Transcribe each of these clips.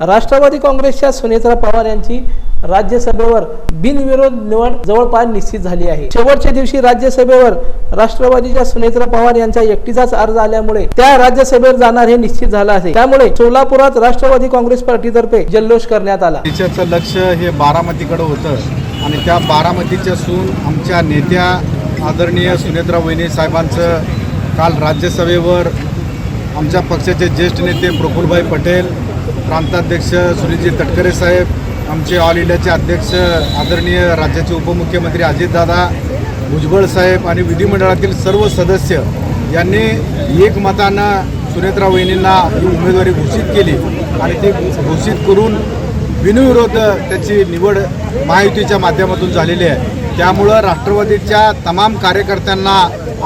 राष्ट्रवादी काँग्रेसच्या सुनेत्रा पवार यांची राज्यसभेवर बिनविरोध निवड जवळपास निश्चित झाली आहे. शेवटच्या दिवशी राज्यसभेवर राष्ट्रवादीच्या सुनेत्रा पवार यांचा एकटीचाच अर्ज आल्यामुळे त्या राज्यसभेवर जाणार हे निश्चित झालं आहे. त्यामुळे सोलापुरात राष्ट्रवादी काँग्रेस पार्टीतर्फे जल्लोष करण्यात आला. तिच्याचं लक्ष हे बारामतीकडं होतं आणि त्या बारामतीच्या सून आमच्या नेत्या आदरणीय सुनेत्रा वहिनी साहेबांचं काल राज्यसभेवर आमच्या पक्षाचे ज्येष्ठ नेते प्रफुल्लभाई पटेल प्रांताध्यक्ष सुनीलजी तटकरे साहेब आमचे ऑल इंडियाचे अध्यक्ष आदरणीय राज्याचे उपमुख्यमंत्री अजितदादा भुजबळ साहेब आणि विधिमंडळातील सर्व सदस्य यांनी एकमतानं सुनेत्रा वहिनींना ही उमेदवारी घोषित केली आणि ती घोषित करून बिनविरोध त्याची निवड महायुतीच्या माध्यमातून झालेली आहे. त्यामुळं राष्ट्रवादीच्या तमाम कार्यकर्त्यांना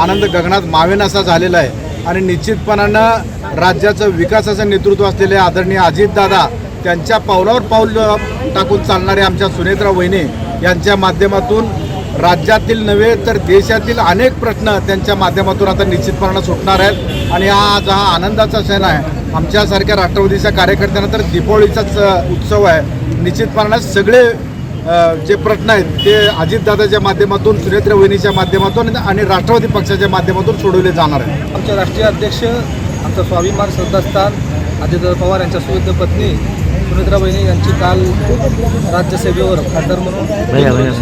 आनंद गगनात मावेनासा झालेला आहे. आणि निश्चितपणानं राज्याचं विकासाचं नेतृत्व असलेले आदरणीय अजितदादा त्यांच्या पावलावर पाऊल टाकून चालणारे आमच्या सुनेत्रा वहिनी यांच्या माध्यमातून राज्यातील नव्हे तर देशातील अनेक प्रश्न त्यांच्या माध्यमातून आता निश्चितपणानं सुटणार आहेत. आणि हा आज हा आनंदाचा क्षण आहे. आमच्यासारख्या राष्ट्रवादीच्या कार्यकर्त्यांना तर दीपावलीचाच उत्सव आहे. निश्चितपणानं सगळे जे प्रश्न आहेत ते अजितदादाच्या माध्यमातून सुनेत्र वहिनीच्या माध्यमातून आणि राष्ट्रवादी पक्षाच्या माध्यमातून सोडवले जाणार आहेत. आमचे राष्ट्रीय अध्यक्ष आमचं स्वाभिमान श्रद्धास्थान अजितदादा पवार यांच्या सुविध पत्नी सुनित्रा बहिणी यांची काल राज्यसभेवर खासदार म्हणून.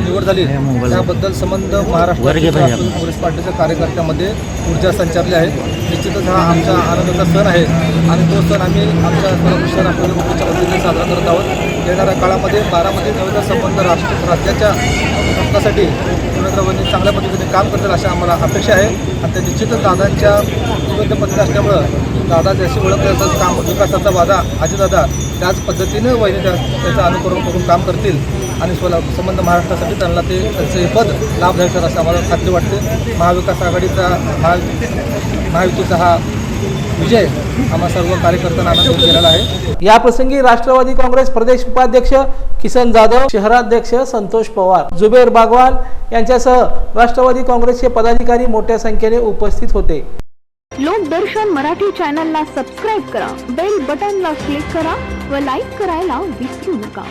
निवड झाली. त्याबद्दल संबंध महाराष्ट्र काँग्रेस पार्टीच्या कार्यकर्त्यामध्ये ऊर्जा संचारली आहे. निश्चितच हा आमचा आनंदाचा सण आहे. आणि तो सण आम्ही आमच्या सर्वकृष्ण राष्ट्रवादी काँग्रेसच्या वतीने साजरा करत आहोत. येणाऱ्या काळामध्ये बारामती नवीन संबंध राष्ट्र राज्याच्या हक्कासाठी सुनेत्रा चांगल्या पद्धतीने काम करतील अशा आम्हाला अपेक्षा आहे. आणि त्या निश्चितच दादांच्या सुगंध पद्धती असल्यामुळं दादा जशी ओळखलं जातात काम विकासाचा वादा अजितदादा त्याच पद्धतीनं वहिनी त्याचं अनुकरण करून काम करतील. आणि सोला संबंध महाराष्ट्रासाठी त्यांना ते त्यांचं हे पद लाभदायक ठरेल असं आम्हाला खात्री वाटते. महाविकास आघाडीचा महा महायुतीचा हा विजय आम्हा सर्व कार्यकर्त्यांना आनंद केलेला आहे. या प्रसंगी राष्ट्रवादी काँग्रेस प्रदेश उपाध्यक्ष किसन जाधव शहराध्यक्ष संतोष पवार जुबेर बागवान यांच्यासह राष्ट्रवादी काँग्रेसचे पदाधिकारी मोठ्या संख्येने उपस्थित होते. लोकदर्शन मराठी चॅनलला सबस्क्राईब करा बेल बटनला क्लिक करा व लाईक करायला विसरू नका.